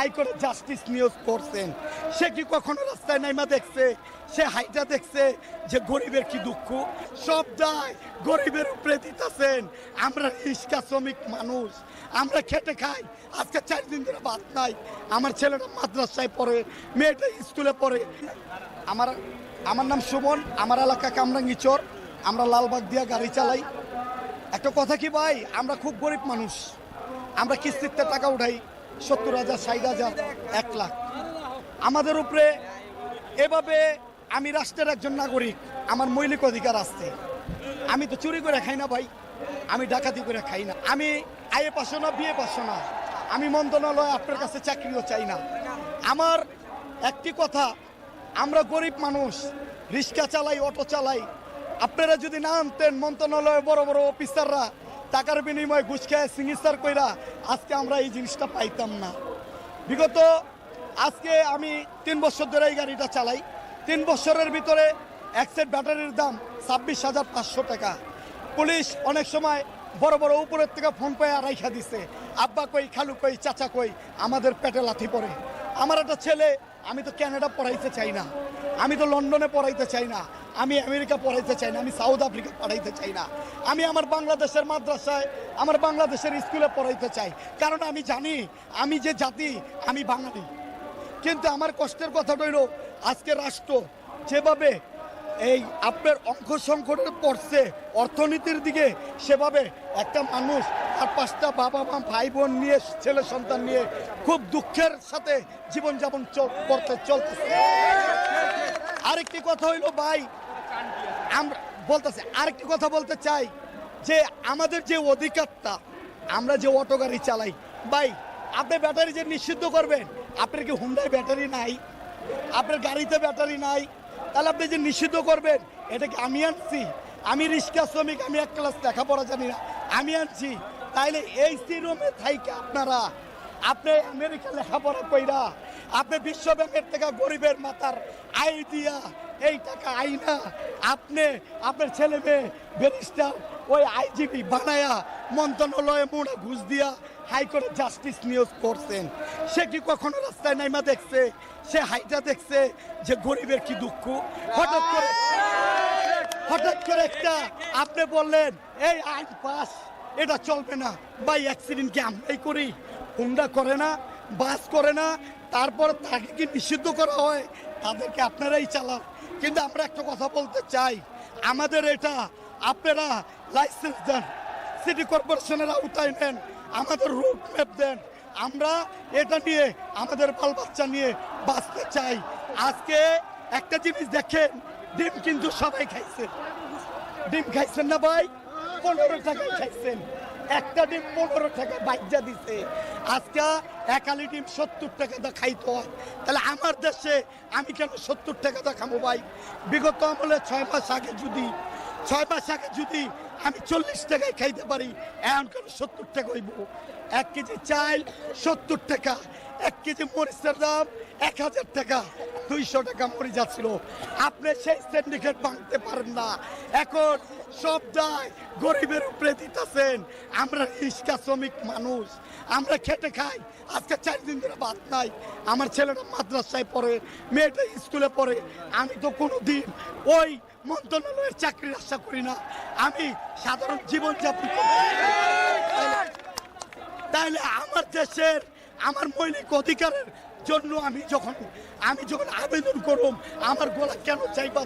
হাইকোর্টে জাস্টিস নিয়োগ করছেন। সে কি কখনো রাস্তায় নাইমা দেখছে? সে হাইটা দেখছে যে গরিবের কি দুঃখ? সব দায় গরিবের উপরে দিতেছেন। আমরা রিক্সা শ্রমিক মানুষ। আমরা খেটে খাই। আজকে চার দিন ধরে ভাত নাই আমার ছেলেটা মাদ্রাসায় পড়ে, মেয়েটা স্কুলে পড়ে। আমার আমার নাম সুমন, আমার এলাকা কামরাঙ্গি চর। আমরা লালবাগ দিয়া গাড়ি চালাই। একটা কথা কি ভাই? আমরা খুব গরিব মানুষ। আমরা কিস্তিতে টাকা উঠাই। সত্তর হাজার, ষাট হাজার, এক লাখ। আমাদের উপরে এভাবে আমি রাষ্ট্রের একজন নাগরিক, আমার মৌলিক অধিকার আছে। আমি তো চুরি করে খাই না ভাই, আমি ডাকাতি করে খাই না। আমি আয়ে পাশো না, বিয়ে পাশো না। আমি মন্ত্রণালয় আপনার কাছে চাকরিও চাই না। আমার একটি কথা, আমরা গরিব মানুষ, রিক্সা চালাই, অটো চালাই, আপনারা যদি না আনতেন মন্ত্রণালয়ের বড় বড় অফিসাররা টাকার বিনিময়ে ঘুষ খেয়ে সিগনেচার কইরা আজকে আমরা এই জিনিসটা পাইতাম না। বিগত আজকে আমি তিন বছর ধরে এই গাড়িটা চালাই। তিন বছরের ভিতরে এক সেট ব্যাটারির দাম ছাব্বিশ হাজার পাঁচশো টাকা। পুলিশ অনেক সময় বড় বড় উপরের থেকে ফোন পেয়ে রাইখা দিছে। আব্বা কই, খালু কই, চাচা কই, আমাদের পেটে লাথি পড়ে। আমার একটা ছেলে, আমি তো ক্যানাডা পড়াইতে চাই না। আমি তো লন্ডনে পড়াইতে চাই না। আমি আমেরিকা পড়াইতে চাই না, আমি সাউথ আফ্রিকা পড়াইতে চাই না। আমি আমার বাংলাদেশের মাদ্রাসায়, আমার বাংলাদেশের স্কুলে পড়াইতে চাই। কারণ আমি জানি, আমি যে জাতি, আমি বাঙালি। কিন্তু আমার কষ্টের কথা রইল আজকে রাষ্ট্র যেভাবে এই আপনার অঙ্ক সংকটে পড়ছে, অর্থনীতির দিকে সেভাবে একটা মানুষ আর পাঁচটা বাবা, মা, ভাই, বোন নিয়ে, ছেলে, সন্তান নিয়ে খুব দুঃখের সাথে জীবনযাপন করতে চলতেছে। আরেকটি কথা হইল, ভাই আমরা বলতেছে, আরেকটি কথা বলতে চাই, যে আমাদের যে অধিকারটা, আমরা যে অটো গাড়ি চালাই, ভাই, আপনি ব্যাটারি যে নিষিদ্ধ করবেন, আপনার কি হুন্ডায় ব্যাটারি নাই? আপনার গাড়িতে ব্যাটারি নাই? তাহলে আপনি যে নিষিদ্ধ করবেন, এটা কি আমি আনছি? আমি রিক্সা শ্রমিক, আমি এক ক্লাস লেখাপড়া জানি না, আমি আনছি। তাইলে এই সিরমে থাইকে আপনারা, আপনি আমেরিকা লেখাপড়া কইরা আপনি বিশ্ব ব্যাংকের থেকে গরিবের মাথার আই দিয়া এই টাকা আইনা। আপনি, আপনার ছেলে মেয়ে ব্যারিস্টার, ওই আইজিপি বানায়া মন্ত্রণালয়ে মোড়া ঘুষ দিয়া হাইকোর্টে জাস্টিস নিয়োগ করছেন। সে কি কখনো রাস্তায় নাইমা দেখছে? সে হাইটা দেখছে যে গরিবের কি দুঃখ? হঠাৎ করে হঠাৎ করে একটা, আপনি বললেন, এই আইন পাস, এটা চলবে না। বাই অ্যাক্সিডেন্ট কি আমরাই করি? হুন্ডা করে না, বাস করে না তারপর তাকে কি নিষিদ্ধ করা হয়? তাদেরকে আপনারাই চালান। কিন্তু আমরা একটা কথা বলতে চাই। আমাদের এটা আপনারা লাইসেন্স দেন। সিটি কর্পোরেশনের আওতায় নেন। আমাদের রুট ম্যাপ দেন। আমরা এটা নিয়ে আমাদের বাল বাচ্চা নিয়ে বাঁচতে চাই। আজকে একটা জিনিস দেখেন, ডিম কিন্তু সবাই খাইছে ডিম খাইছেন না ভাই? পনেরো টাকা খাইছেন। একটা ডিম পনেরো টাকা বাইজা দিছে। আজকে একালি ডিম সত্তর টাকা দা খাইতে হয়। তাহলে আমার দেশে আমি কেন সত্তর টাকা দা খাব ভাই? বিগত আমলে ছয় মাস আগে যদি, ছয় মাস আগে যদি আমি চল্লিশ টাকায় খাইতে পারি, এখন কেন সত্তর টাকা হইব? এক কেজি চাল সত্তর টাকা, এক কেজি মরিচের দাম এক হাজার টাকা। দুইশো টাকা মরে যাচ্ছিল আপনি সেই সিন্ডিকেট ভাঙতে পারেন না। এখন সব দায় গরিবের উপরে দিতেছেন। আমরা রিক্সা শ্রমিক মানুষ। আমরা খেটে খাই। আজকে চার দিন ধরে ভাত নাই। আমার ছেলেটা মাদ্রাসায় পড়ে, মেয়েটা স্কুলে পড়ে। আমি তো কোনো দিন ওই মন্ত্রণালয়ের চাকরির আশা করি না। আমি সাধারণ জীবনযাপন করি। তাহলে আমার দেশের, আমার মৌলিক অধিকারের জন্য আমি যখন আমি যখন আবেদন করুম আমার গলা কেন চাইবা